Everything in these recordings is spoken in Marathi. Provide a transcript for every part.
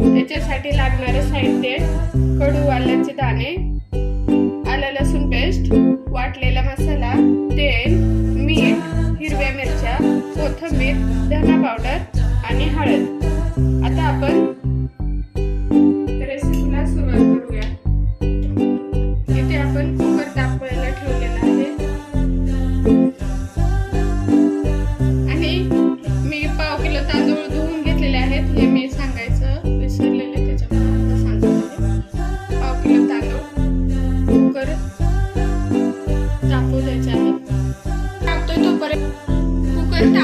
त्याच्यासाठी लागणारं साहित्य कडू वाल्याचे दाणे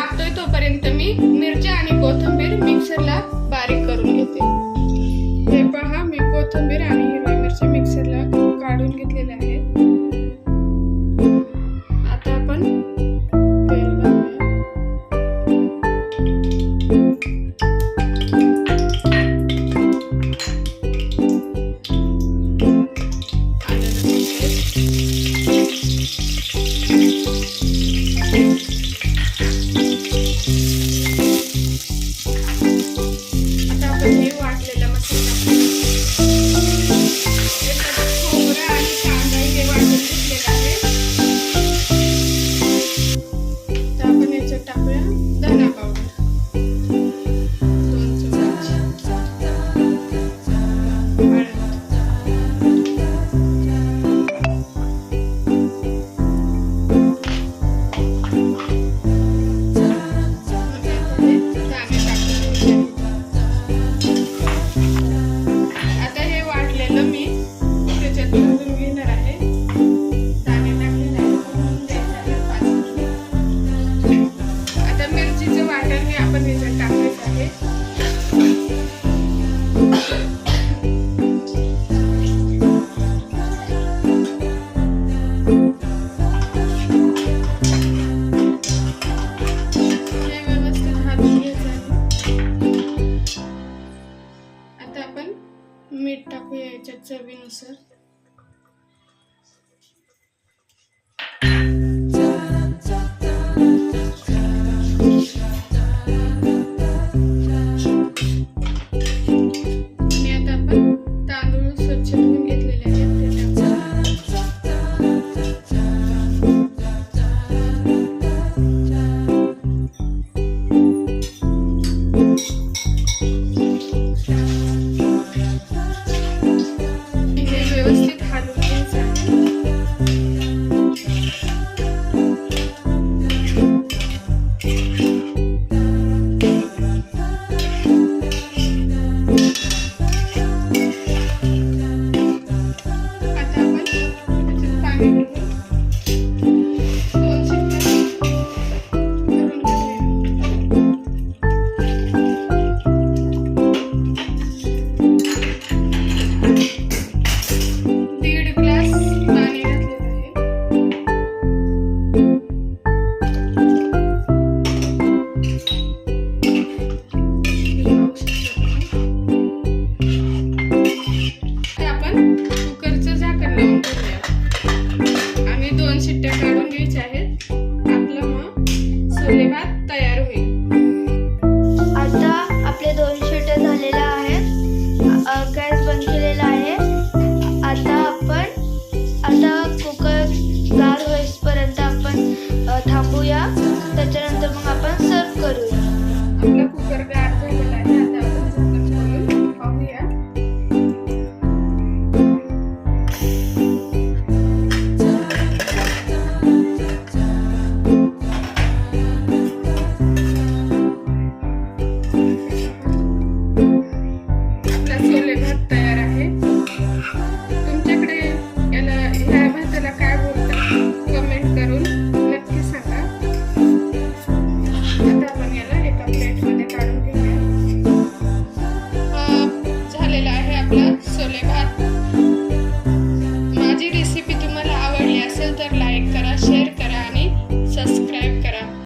तापतोय तोपर्यंत मी मिरच्या आणि कोथिंबीर मिक्सरला बारीक करून घेते. हे पहा मी कोथिंबीर आणि हिरवी मिरची मिक्सरला काढून घेतलेले आहे Instagram. cáncer छोले तयार Soledad.